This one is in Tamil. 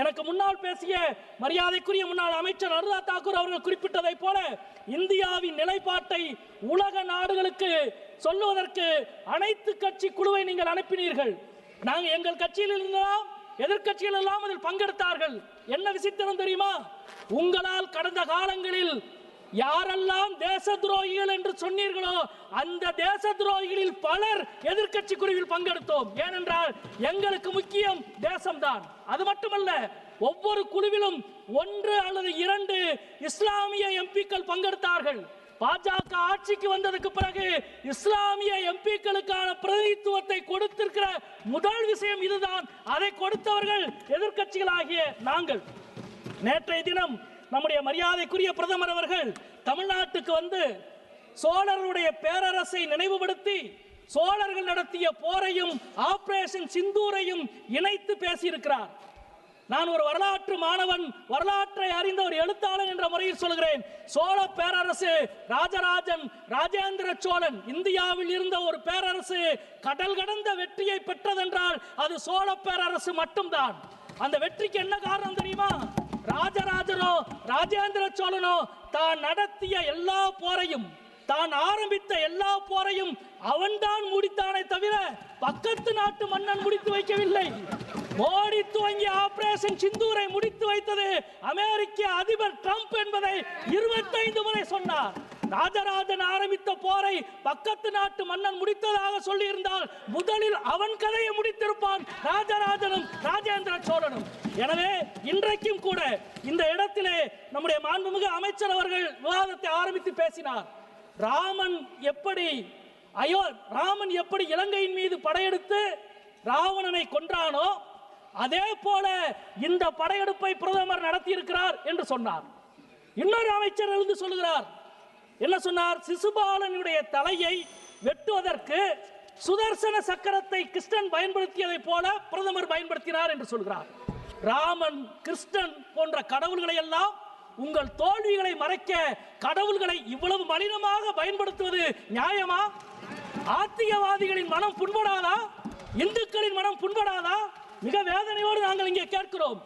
எனக்கு முன்னால் பேசிய மரியாதைக்குரிய முன்னாள் அமைச்சர் அனுராக் தாக்கூர் அவர்கள் குறிப்பிட்டதைப் போல இந்தியாவின் நிலைப்பாட்டை உலக நாடுகளுக்கு சொல்லுவதற்கு அனைத்து கட்சி குழுவை நீங்கள் அனுப்பினீர்கள். நாங்கள் எங்கள் கட்சியில் இருந்தெல்லாம் எதிர்கட்சிகள் எல்லாம் அதில் பங்கெடுத்தார்கள். என்ன விசித்திரம் தெரியுமா? உங்களால் கடந்த காலங்களில் யாரெல்லாம் தேச துரோகிகள் என்று சொன்னீர்களோ அந்த தேச துரோகிகளில் பலர் எதிர்க்கட்சி குழுவில் பங்கெடுத்தோம். ஏனென்றால் எங்களுக்கு முக்கியம் தேசம்தான். அது மட்டுமல்ல ஒவ்வொரு குழுவிலும் ஒன்று அல்லது இரண்டு இஸ்லாமிய எம்பிக்கள் பங்கெடுத்தார்கள். பாஜக ஆட்சிக்கு வந்ததுக்கு பிறகு இஸ்லாமிய எம்பிக்களுக்கான பிரதிநிதித்துவத்தை கொடுத்திருக்கிற முதல் விஷயம் இதுதான். அதை கொடுத்தவர்கள் எதிர்க்கட்சிகளாகிய நாங்கள். நேற்றைய தினம் நம்முடைய மரியாதைக்குரிய பிரதமர் அவர்கள் தமிழ்நாட்டுக்கு வந்து சோழருடைய பேரரசை நினைவுபடுத்தி சோழர்கள் நடத்திய போரையும் ஆபரேஷன் சிந்தூரையும் இணைத்து பேசியிருக்கிறார். நான் ஒரு வரலாற்று மாணவன் வரலாற்றை அறிந்த ஒரு எழுத்தாளன் என்ற முறையில் சொல்கிறேன். சோழ பேரரசு ராஜராஜன் ராஜேந்திர சோழன் இந்தியாவில் இருந்த ஒரு பேரரசு கடல் கடந்த வெற்றியை பெற்றதென்றால் அது சோழ பேரரசு மட்டும்தான். அந்த வெற்றிக்கு என்ன காரணம் தெரியுமா? ராஜராஜனோ ராஜேந்திர சோழனோ தான் நடத்திய எல்லா போரையும் தான் ஆரம்பித்த எல்லா போரையும் அவன்தான் முடித்தானே தவிர பக்கத்து நாட்டு மன்னன் முடித்து வைக்கவில்லை. மோடி துவங்கிய ஆபரேஷன் சிந்தூரை முடித்து வைத்தது அமெரிக்க அதிபர் ட்ரம்ப் என்பதை இருபத்தைந்து முறை சொன்னார். ராஜராஜன் ஆரம்பித்த போரை பக்கத்து நாட்டு மன்னன் முடித்ததாக சொல்லியிருந்தால் முதலில் அவன் கதையை முடித்திருப்பான் ராஜராஜனும் ராஜேந்திர சோழனும். எனவே இன்றைக்கும் கூட இந்த இடத்திலே நம்முடைய மாண்புமிகு அமைச்சர் அவர்கள் விவாதத்தை ஆரம்பித்து பேசினார். ராமன் எப்படி அயோ ராமன் எப்படி இலங்கையின் மீது படையெடுத்து ராவணனை கொன்றானோ அதே போல இந்த படையெடுப்பை பிரதமர் நடத்தியிருக்கிறார் என்று சொன்னார். இன்னொரு அமைச்சர் எழுந்து சொல்லுகிறார். என்ன சொன்னார்? சிசுபாலனுடைய தலையை வெட்டுவதற்கு சுதர்சன சக்கரத்தை கிருஷ்ணன் பயன்படுத்தியதைப் போல பிரதமர் பயன்படுத்தினார் என்று சொல்கிறார். ராமன் கிருஷ்ணன் போன்ற கடவுள்களை எல்லாம் உங்கள் தோல்விகளை மறைக்க கடவுள்களை இவ்வளவு மலினமாக பயன்படுத்துவது நியாயமா? ஆத்தியவாதிகளின் மனம் புண்படாதா? இந்துக்களின் மனம் புண்படாதா? மிக வேதனையோடு நாங்கள் இங்கே கேட்கிறோம்.